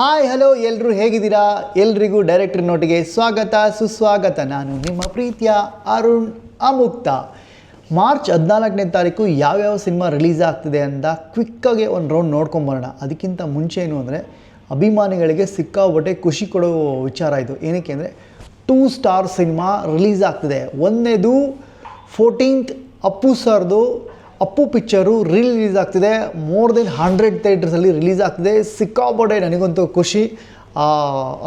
Hi hello ಎಲ್ಲರೂ ಹೇಗಿದ್ದೀರಾ? ಎಲ್ರಿಗೂ ಡೈರೆಕ್ಟರ್ ನೋಟಿಗೆ ಸ್ವಾಗತ, ಸುಸ್ವಾಗತ. ನಾನು ನಿಮ್ಮ ಪ್ರೀತಿಯ, ಅರುಣ್, ಅಮುಕ್ತ. ಮಾರ್ಚ್ ಹದಿನಾಲ್ಕನೇ ತಾರೀಕು ಯಾವ್ಯಾವ ಸಿನಿಮಾ ರಿಲೀಸ್ ಆಗ್ತಿದೆ ಅಂತ ಕ್ವಿಕ್ಕಾಗಿ ಒಂದು ರೌಂಡ್ ನೋಡ್ಕೊಂಬರೋಣ ಅದಕ್ಕಿಂತ ಮುಂಚೆ ಏನು ಅಂದರೆ, ಅಭಿಮಾನಿಗಳಿಗೆ ಸಿಕ್ಕಾಪಟ್ಟೆ ಖುಷಿ ಕೊಡೋ ವಿಚಾರ ಇದು. ಏನಕ್ಕೆ ಅಂದರೆ ಟೂ ಸ್ಟಾರ್ ಸಿನಿಮಾ ರಿಲೀಸ್ ಆಗ್ತಿದೆ. ಒಂದನೇದು ಫೋರ್ಟೀನ್ತ್ ಅಪ್ಪು ಸರ್ದು ಅಪ್ಪು ಪಿಕ್ಚರು ರಿಲೀಸ್ ಆಗ್ತಿದೆ. ಮೋರ್ ದೆನ್ ಹಂಡ್ರೆಡ್ ಥಿಯೇಟರ್ಸಲ್ಲಿ ರಿಲೀಸ್ ಆಗ್ತಿದೆ. ಸಿಕ್ಕಾಪಟ್ಟೆ ನನಗಂತೂ ಖುಷಿ.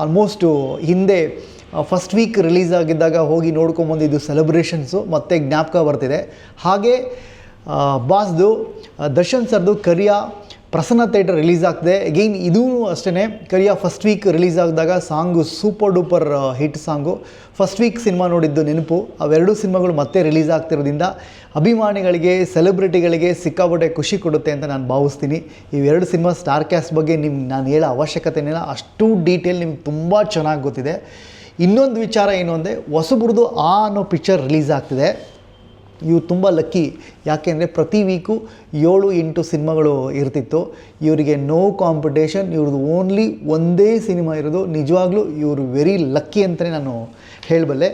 ಆಲ್ಮೋಸ್ಟು ಹಿಂದೆ ಫಸ್ಟ್ ವೀಕ್ ರಿಲೀಸ್ ಆಗಿದ್ದಾಗ ಹೋಗಿ ನೋಡ್ಕೊಂಬಂದಿದ್ದು ಸೆಲೆಬ್ರೇಷನ್ಸು ಮತ್ತು ಜ್ಞಾಪಕ ಬರ್ತಿದೆ. ಹಾಗೆ ಬಾಸ್ದು ದರ್ಶನ್ ಸರ್ದು ಕರಿಯಾ ಪ್ರಸನ್ನ ಥಿಯೇಟರ್ ರಿಲೀಸ್ ಆಗ್ತಿದೆ. ಅಗೈನ್ ಇದೂ ಅಷ್ಟೇ Kariya first week release ಆಗಿದಾಗ song super duper hit song. First week cinema ನೋಡಿದ್ದು ನೆನಪು. ಅವೆರಡೂ ಸಿನಿಮಾಗಳು ಮತ್ತೆ ರಿಲೀಸ್ ಆಗ್ತಿರೋದ್ರಿಂದ ಅಭಿಮಾನಿಗಳಿಗೆ ಸೆಲೆಬ್ರಿಟಿಗಳಿಗೆ ಸಿಕ್ಕಾಪಟ್ಟೆ ಖುಷಿ ಕೊಡುತ್ತೆ ಅಂತ ನಾನು ಭಾವಿಸ್ತೀನಿ. ಇವೆರಡು ಸಿನಿಮಾ ಸ್ಟಾರ್ ಕ್ಯಾಸ್ಟ್ ಬಗ್ಗೆ ನಿಮ್ಗೆ ನಾನು ಹೇಳೋ ಅವಶ್ಯಕತೆನಿಲ್ಲ ಅಷ್ಟು ಡೀಟೇಲ್ ನಿಮ್ಗೆ ತುಂಬ ಚೆನ್ನಾಗಿ ಗೊತ್ತಿದೆ. ಇನ್ನೊಂದು ವಿಚಾರ ಏನು ಅಂದರೆ ಹೊಸಬುರ್ದು ಆ ಅನ್ನೋ ಪಿಕ್ಚರ್ ರಿಲೀಸ್ ಆಗ್ತಿದೆ. ಇವು ತುಂಬ ಲಕ್ಕಿ ಯಾಕೆಂದರೆ ಪ್ರತಿ ವೀಕು ಏಳು ಎಂಟು ಸಿನಿಮಾಗಳು ಇರ್ತಿತ್ತು. ಇವರಿಗೆ ನೋ ಕಾಂಪಿಟೇಷನ್ ಇವ್ರದ್ದು ಓನ್ಲಿ ಒಂದೇ ಸಿನಿಮಾ ಇರೋದು. ನಿಜವಾಗ್ಲೂ ಇವರು ವೆರಿ ಲಕ್ಕಿ ಅಂತಲೇ ನಾನು ಹೇಳಬಲ್ಲೆ.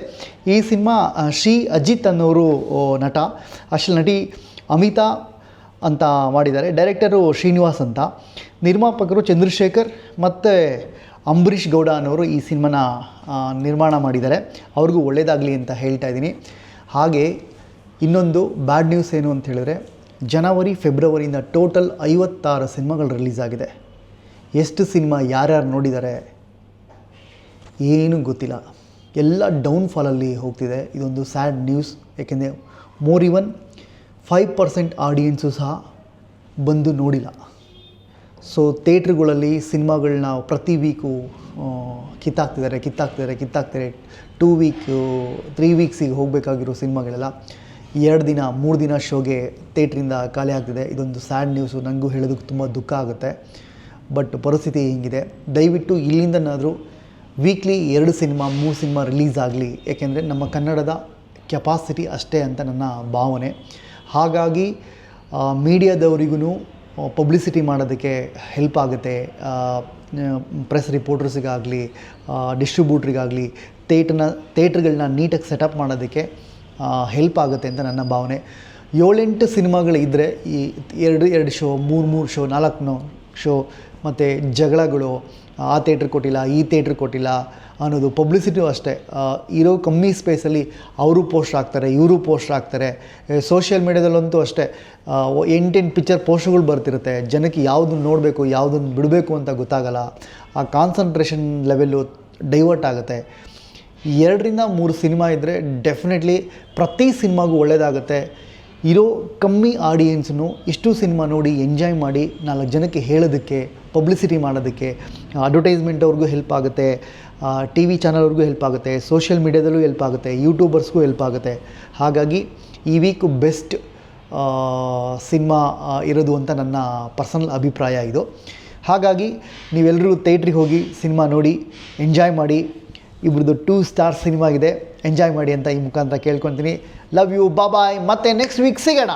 ಈ ಸಿನಿಮಾ ಶ್ರೀ ಅಜಿತ್ ಅನ್ನೋರು ನಟ. ಅಷ್ಟೇ ನಟಿ ಅಮಿತಾ ಅಂತ ಮಾಡಿದ್ದಾರೆ. ಡೈರೆಕ್ಟರು ಶ್ರೀನಿವಾಸ್ ಅಂತ. ನಿರ್ಮಾಪಕರು ಚಂದ್ರಶೇಖರ್ ಮತ್ತು ಅಂಬರೀಷ್ ಗೌಡ ಅನ್ನೋರು ಈ ಸಿನಿಮಾನ ನಿರ್ಮಾಣ ಮಾಡಿದ್ದಾರೆ. ಅವ್ರಿಗೂ ಒಳ್ಳೆಯದಾಗಲಿ ಅಂತ ಹೇಳ್ತಾ ಇದ್ದೀನಿ. ಹಾಗೆ ಇನ್ನೊಂದು ಬ್ಯಾಡ್ ನ್ಯೂಸ್ ಏನು ಅಂತ ಹೇಳಿದ್ರೆ, ಜನವರಿ, ಫೆಬ್ರವರಿಯಿಂದ ಟೋಟಲ್ ಐವತ್ತಾರು ಸಿನಿಮಾಗಳು ರಿಲೀಸ್ ಆಗಿದೆ. ಎಷ್ಟು ಸಿನಿಮಾ ಯಾರ್ಯಾರು ನೋಡಿದ್ದಾರೆ ಏನೂ ಗೊತ್ತಿಲ್ಲ. ಎಲ್ಲ ಡೌನ್ಫಾಲಲ್ಲಿ ಹೋಗ್ತಿದೆ. ಇದೊಂದು ಸ್ಯಾಡ್ ನ್ಯೂಸ್ ಏಕೆಂದರೆ more even five percent audience ಸಹ ಬಂದು ನೋಡಿಲ್ಲ. ಸೊ ಥೇಟ್ರ್ಗಳಲ್ಲಿ ಸಿನಿಮಾಗಳನ್ನ ಪ್ರತಿ ವೀಕು ಕಿತ್ತಾಕ್ತಿದ್ದಾರೆ ಕಿತ್ತಾಕ್ತಿದ್ದಾರೆ ಕಿತ್ತಾಕ್ತಿದ್ದಾರೆ. ಟೂ ವೀಕು ತ್ರೀ ವೀಕ್ಸಿಗೆ ಹೋಗಬೇಕಾಗಿರೋ ಸಿನಿಮಾಗಳೆಲ್ಲ ಎರಡು ದಿನ, ಮೂರು ದಿನ ಶೋಗೆ ಥೇಟ್ರಿಂದ ಖಾಲಿ ಆಗ್ತಿದೆ. ಇದೊಂದು ಸ್ಯಾಡ್ ನ್ಯೂಸು ನನಗೂ ಹೇಳೋದಕ್ಕೆ ತುಂಬ ದುಃಖ ಆಗುತ್ತೆ. ಬಟ್ ಪರಿಸ್ಥಿತಿ ಹಿಂಗಿದೆ. ದಯವಿಟ್ಟು ಇಲ್ಲಿಂದನಾದರೂ ವೀಕ್ಲಿ ಎರಡು ಸಿನಿಮಾ, ಮೂರು ಸಿನಿಮಾ ರಿಲೀಸ್ ಆಗಲಿ. ಏಕೆಂದರೆ ನಮ್ಮ ಕನ್ನಡದ ಕೆಪಾಸಿಟಿ ಅಷ್ಟೇ ಅಂತ ನನ್ನ ಭಾವನೆ. ಹಾಗಾಗಿ ಮೀಡಿಯಾದವರಿಗೂ ಪಬ್ಲಿಸಿಟಿ ಮಾಡೋದಕ್ಕೆ ಹೆಲ್ಪ್ ಆಗುತ್ತೆ. ಪ್ರೆಸ್ ರಿಪೋರ್ಟರ್ಸಿಗಾಗಲಿ ಡಿಸ್ಟ್ರಿಬ್ಯೂಟ್ರಿಗಾಗಲಿ ಥೇಟ್ರನ್ನ ಥೇಟ್ರ್ಗಳನ್ನ ನೀಟಾಗಿ ಸೆಟಪ್ ಮಾಡೋದಕ್ಕೆ ಹೆಲ್ಪ್ ಆಗುತ್ತೆ ಅಂತ ನನ್ನ ಭಾವನೆ. ಏಳೆಂಟು ಸಿನಿಮಾಗಳು ಇದ್ದರೆ ಈ ಎರಡು ಎರಡು ಶೋ ಮೂರು ಮೂರು ಶೋ ನಾಲ್ಕು ಶೋ ಮತ್ತು ಜಗಳಗಳು, ಆ ಥಿಯೇಟ್ರ್ ಕೊಟ್ಟಿಲ್ಲ, ಈ ಥಿಯೇಟ್ರ್ ಕೊಟ್ಟಿಲ್ಲ ಅನ್ನೋದು ಪಬ್ಲಿಸಿಟಿಯೂ ಅಷ್ಟೇ. ಇರೋ ಕಮ್ಮಿ ಸ್ಪೇಸಲ್ಲಿ ಅವರು ಪೋಸ್ಟ್ ಹಾಕ್ತಾರೆ, ಇವರು ಪೋಸ್ಟ್ ಹಾಕ್ತಾರೆ. ಸೋಷಿಯಲ್ ಮೀಡ್ಯಾದಲ್ಲಂತೂ ಅಷ್ಟೇ. ಎಂಟೆಂಟು ಪಿಕ್ಚರ್ ಪೋಸ್ಟ್ಗಳು ಬರ್ತಿರುತ್ತೆ. ಜನಕ್ಕೆ ಯಾವುದನ್ನು ನೋಡಬೇಕು ಯಾವುದನ್ನು ಬಿಡಬೇಕು ಅಂತ ಗೊತ್ತಾಗಲ್ಲ. ಆ ಕಾನ್ಸಂಟ್ರೇಷನ್ ಲೆವೆಲ್ಲು ಡೈವರ್ಟ್ ಆಗುತ್ತೆ. ಎರಡರಿಂದ ಮೂರು ಸಿನಿಮಾ ಇದ್ದರೆ ಡೆಫಿನೆಟ್ಲಿ ಪ್ರತಿ ಸಿನಿಮಾಗೂ ಒಳ್ಳೆಯದಾಗುತ್ತೆ ಇರೋ ಕಮ್ಮಿ ಆಡಿಯನ್ಸನ್ನು ಇಷ್ಟು ಸಿನಿಮಾ ನೋಡಿ ಎಂಜಾಯ್ ಮಾಡಿ ನಾಲ್ಕು ಜನಕ್ಕೆ ಹೇಳೋದಕ್ಕೆ ಪಬ್ಲಿಸಿಟಿ ಮಾಡೋದಕ್ಕೆ ಅಡ್ವರ್ಟೈಸ್ಮೆಂಟ್ ಅವ್ರಿಗೂ ಹೆಲ್ಪ್ ಆಗುತ್ತೆ ಟಿ ವಿ ಚಾನಲ್ವ್ರಿಗೂ ಹೆಲ್ಪ್ ಆಗುತ್ತೆ ಸೋಷಿಯಲ್ ಮೀಡ್ಯಾದಲ್ಲೂ ಹೆಲ್ಪ್ ಆಗುತ್ತೆ ಯೂಟ್ಯೂಬರ್ಸ್ಗೂ ಹೆಲ್ಪ್ ಆಗುತ್ತೆ. ಹಾಗಾಗಿ ಈ ವೀಕ್ ಬೆಸ್ಟ್ ಸಿನಿಮಾ ಇರೋದು ಅಂತ ನನ್ನ ಪರ್ಸನಲ್ ಅಭಿಪ್ರಾಯ ಇದು. ಹಾಗಾಗಿ ನೀವೆಲ್ಲರೂ ಥೇಟ್ರಿಗೆ ಹೋಗಿ ಸಿನಿಮಾ ನೋಡಿ ಎಂಜಾಯ್ ಮಾಡಿ ಇಬ್ರದ್ದು ಟೂ ಸ್ಟಾರ್ ಸಿನಿಮಾ ಇದೆ ಎಂಜಾಯ್ ಮಾಡಿ ಅಂತ ಈ ಮುಖಾಂತರ ಕೇಳ್ಕೊತೀನಿ. ಲವ್ ಯು ಬಾಬಾಯ್ ಮತ್ತೆ ನೆಕ್ಸ್ಟ್ ವೀಕ್ ಸಿಗೋಣ.